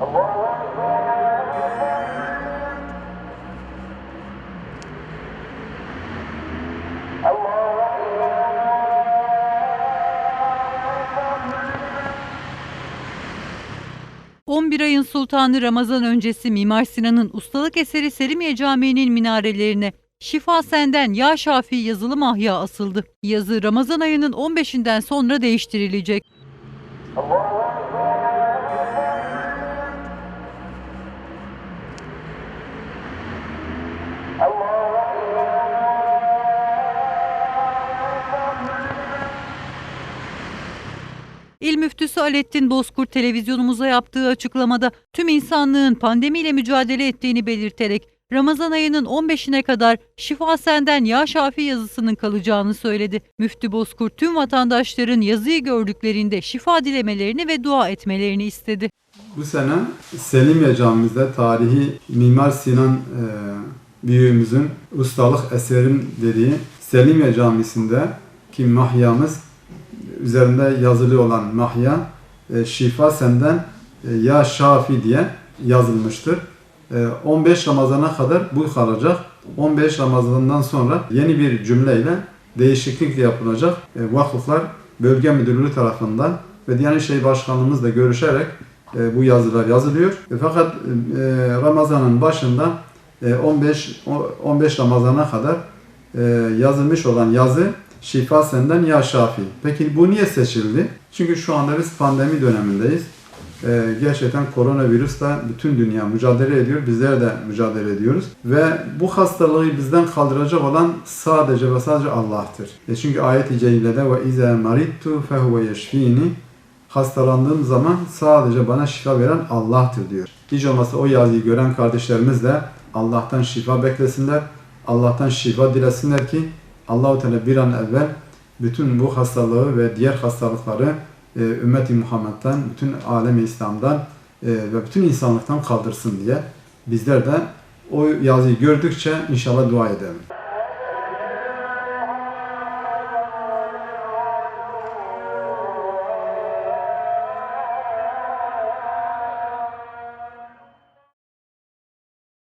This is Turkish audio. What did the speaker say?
...11 ayın sultanı Ramazan öncesi Mimar Sinan'ın ustalık eseri Selimiye Camii'nin minarelerine Şifa Senden Ya Şafi yazılı mahya asıldı. Yazı Ramazan ayının 15'inden sonra değiştirilecek. İl Müftüsü Alettin Bozkurt televizyonumuza yaptığı açıklamada tüm insanlığın pandemiyle mücadele ettiğini belirterek Ramazan ayının 15'ine kadar Şifa Senden Ya Şafi yazısının kalacağını söyledi. Müftü Bozkurt tüm vatandaşların yazıyı gördüklerinde şifa dilemelerini ve dua etmelerini istedi. Bu sene Selimiye Camimizde tarihi Mimar Sinan e, büyüğümüzün ustalık eserim dediği Selimiye Camisi'nde ki mahyamız üzerinde yazılı olan mahya e, şifa senden e, ya şafi diye yazılmıştır. E, 15 Ramazan'a kadar bu kalacak. 15 Ramazan'dan sonra yeni bir cümleyle değişiklik yapılacak. E, Vakıflar Bölge Müdürlüğü tarafından ve Diyanet İşleri Başkanlığımızla görüşerek e, bu yazılar yazılıyor. E, Fakat e, Ramazan'ın başında e, 15 o- 15 Ramazan'a kadar e, yazılmış olan yazı Şifa senden ya Şafi. Peki bu niye seçildi? Çünkü şu anda biz pandemi dönemindeyiz. E, gerçekten koronavirüsle bütün dünya mücadele ediyor. Bizler de mücadele ediyoruz. Ve bu hastalığı bizden kaldıracak olan sadece ve sadece Allah'tır. E çünkü ayet-i celilede ve izâ marittu fehuve yeşfini hastalandığım zaman sadece bana şifa veren Allah'tır diyor. Hiç olmazsa o yazıyı gören kardeşlerimiz de Allah'tan şifa beklesinler. Allah'tan şifa dilesinler ki Allahu Teala bir an evvel bütün bu hastalığı ve diğer hastalıkları e, ümmeti Muhammed'den, bütün alemi İslam'dan e, ve bütün insanlıktan kaldırsın diye bizler de o yazıyı gördükçe inşallah dua edelim.